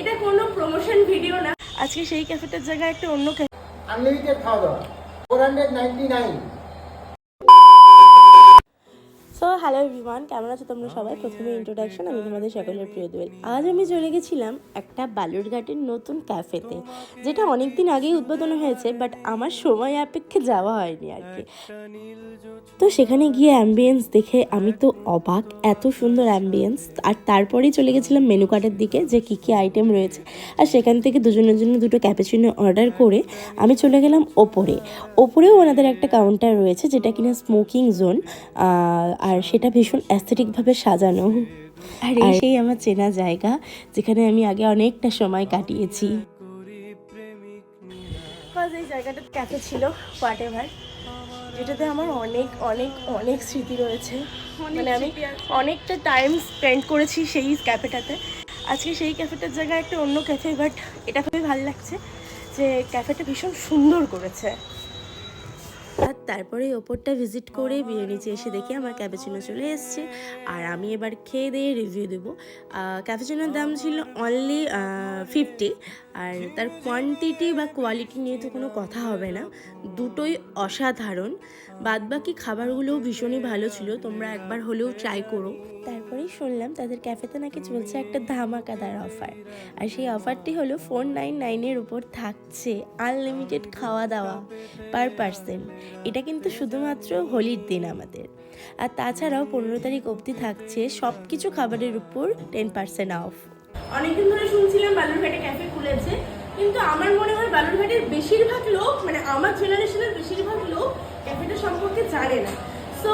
এটা কোনো promotion video না। আজকে সেই ক্যাফেটার জায়গায় একটা অন্য ক্যাফে আনলিমিটেড খাওয়া দাওয়া। Four hundred ninety nine so hello everyone, কেমন আছো তোমরা সবাই? প্রথমে ইন্ট্রোডাকশন আমি তোমাদের সকলের প্রিয় দোয়েল। আজ আমি চলে গেছিলাম একটা বালুরঘাটের নতুন ক্যাফেতে যেটা অনেক দিন আগেই উদ্বোধন হয়েছে বাট আমার সময় আপেক্ষে যাওয়া হয়নি আর কি। তো সেখানে গিয়ে অ্যাম্বিয়েন্স দেখে আমি তো অবাক, এত সুন্দর অ্যাম্বিয়েন্স আর তারপরেই চলে গেছিলাম মেনু কার্ডের দিকে, যে কী কী আইটেম রয়েছে। আর সেখান থেকে দুজনের জন্য দুটো ক্যাপেচিনো অর্ডার করে আমি চলে গেলাম ওপরে। ওপরেও ওনাদের একটা কাউন্টার রয়েছে, যেটা কিনা স্মোকিং জোন আর সেটা ভীষণ অ্যাস্থেটিকভাবে সাজানো। আর এই সেই আমার চেনা জায়গা যেখানে আমি আগে অনেকটা সময় কাটিয়েছি। এই জায়গাটা ক্যাফে ছিল হোয়াট এভার যেটাতে আমার অনেক অনেক অনেক স্মৃতি রয়েছে। মানে আমি অনেকটা টাইম স্পেন্ড করেছি সেই ক্যাফেটাতে আজকে সেই ক্যাফেটার জায়গায় একটা অন্য ক্যাফে বাট এটা খুবই ভালো লাগছে যে ক্যাফেটা ভীষণ সুন্দর করেছে। আর তারপরে ওপরটা ভিজিট করে নিচে এসে দেখি আমার ক্যাপেচিনো চলে এসছে। আর আমি এবার খেয়ে দিয়ে রিভিউ দেবো। ক্যাপেচিনোর দাম ছিল অনলি ফিফটি আর তার কোয়ান্টিটি বা কোয়ালিটি নিয়ে তো কোনো কথা হবে না। দুটোই অসাধারণ। বাদবাকি খাবারগুলোও ভীষণই ভালো ছিল। তোমরা একবার হলেও ট্রাই করো। তারপরেই শুনলাম তাদের ক্যাফেতে নাকি চলছে একটা ধামাকাদার অফার আর সেই অফারটি হলো ফোর নাইন নাইনের উপর থাকছে। আনলিমিটেড খাওয়া দাওয়া পার পার্সন এটা কিন্তু শুধুমাত্র হোলির দিন আমাদের। আর তাছাড়াও পনেরো তারিখ অবধি থাকছে সব কিছু খাবারের উপর টেন পার্সেন্ট অফ। অনেকদিন ধরে শুনছিলাম বালুরঘাটে ক্যাফে খুলেছে, কিন্তু আমার মনে হয় বালুরঘাটের বেশিরভাগ লোক মানে আমার জেনারেশনের বেশিরভাগ লোক ক্যাফেটা সম্পর্কে জানে না। সো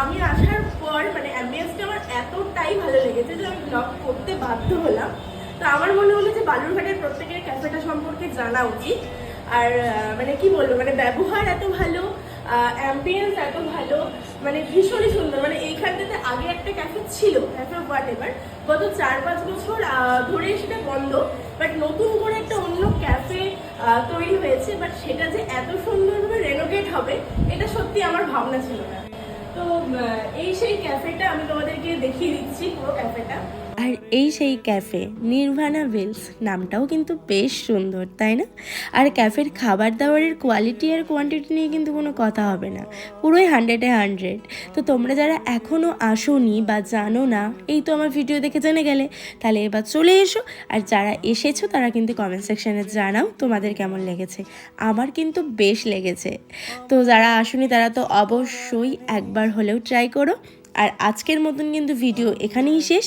আমি আসার পর মানে অ্যাম্বিয়েন্সটা আমার এতটাই ভালো লেগেছে যে আমি ব্লগ করতে বাধ্য হলাম। তো আমার মনে হলো যে বালুরঘাটের প্রত্যেকের ক্যাফেটা সম্পর্কে জানা উচিত। আর মানে কি বলব মানে ব্যবহার এত ভালো অ্যাম্বিয়েন্স এত ভালো মানে ভীষণই সুন্দর। মানে এইখানটাতে আগে একটা ক্যাফে ছিল ক্যাফে হোয়াট এভার গত চার পাঁচ বছর ধরে সেটা বন্ধ বাট নতুন করে একটা অন্য ক্যাফে তৈরি হয়েছে বাট সেটা যে এত সুন্দরভাবে রেনোভেট হবে, এটা সত্যি আমার ভাবনা ছিল না। তো এই সেই ক্যাফেটা আমি আর এই সেই ক্যাফে, নির্ভানা ভিলস নামটাও কিন্তু বেশ সুন্দর, তাই না? আর ক্যাফের খাবার দাবারের কোয়ালিটি আর কোয়ান্টিটি নিয়ে কিন্তু কোনো কথা হবে না, পুরোই হান্ড্রেডে হান্ড্রেড তো তোমরা যারা এখনও আসোনি বা জানো না, এই তো আমার ভিডিও দেখে জেনে গেলে, তাহলে এবার চলে এসো, আর যারা এসেছ তারা কিন্তু কমেন্ট সেকশানে জানাও তোমাদের কেমন লেগেছে। আমার কিন্তু বেশ লেগেছে। তো যারা আসোনি তারা তো অবশ্যই একবার হলেও ট্রাই করো। আর আজকের মতন কিন্তু ভিডিও এখানেই শেষ।